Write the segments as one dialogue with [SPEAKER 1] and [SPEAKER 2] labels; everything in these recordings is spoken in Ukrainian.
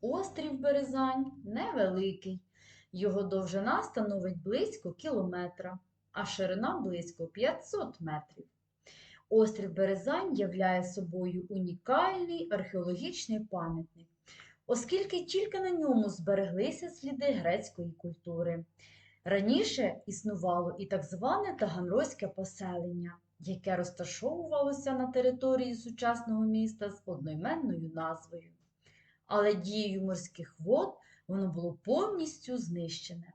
[SPEAKER 1] Острів Березань невеликий. Його довжина становить близько кілометра, а ширина близько 500 метрів. Острів Березань являє собою унікальний археологічний пам'ятник, оскільки тільки на ньому збереглися сліди грецької культури. Раніше існувало і так зване Таганрозьке поселення, яке розташовувалося на території сучасного міста з одноіменною назвою. Але дією морських вод воно було повністю знищене.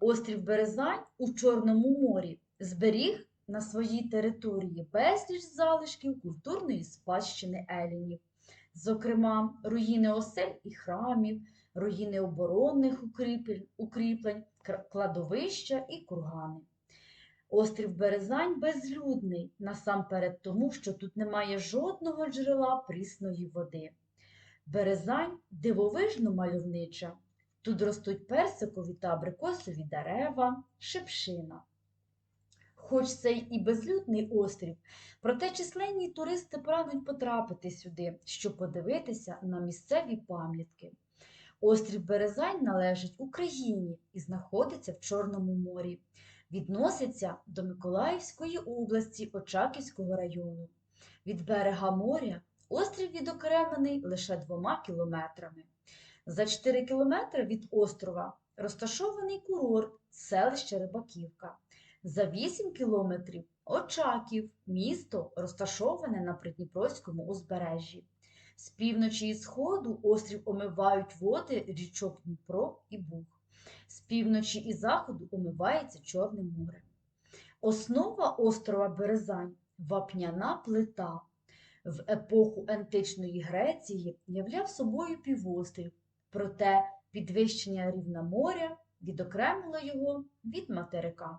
[SPEAKER 1] Острів Березань у Чорному морі зберіг на своїй території безліч залишків культурної спадщини елінів, зокрема, руїни осель і храмів, руїни оборонних укріплень, кладовища і кургани. Острів Березань безлюдний насамперед тому, що тут немає жодного джерела прісної води. Березань дивовижно мальовнича. Тут ростуть персикові та абрикосові дерева, шипшина. Хоч це і безлюдний острів, проте численні туристи прагнуть потрапити сюди, щоб подивитися на місцеві пам'ятки. Острів Березань належить Україні і знаходиться в Чорному морі. Відноситься до Миколаївської області Очаківського району. Від берега моря острів відокремлений лише двома кілометрами. За 4 кілометри від острова розташований курорт селище Рибаківка. За 8 кілометрів Очаків, місто розташоване на Придніпровському узбережжі. З півночі і сходу острів омивають води річок Дніпро і Буг. З півночі і заходу омивається Чорним морем. Основа острова Березань вапняна плита. В епоху античної Греції являв собою півострів, проте підвищення рівна моря відокремило його від материка.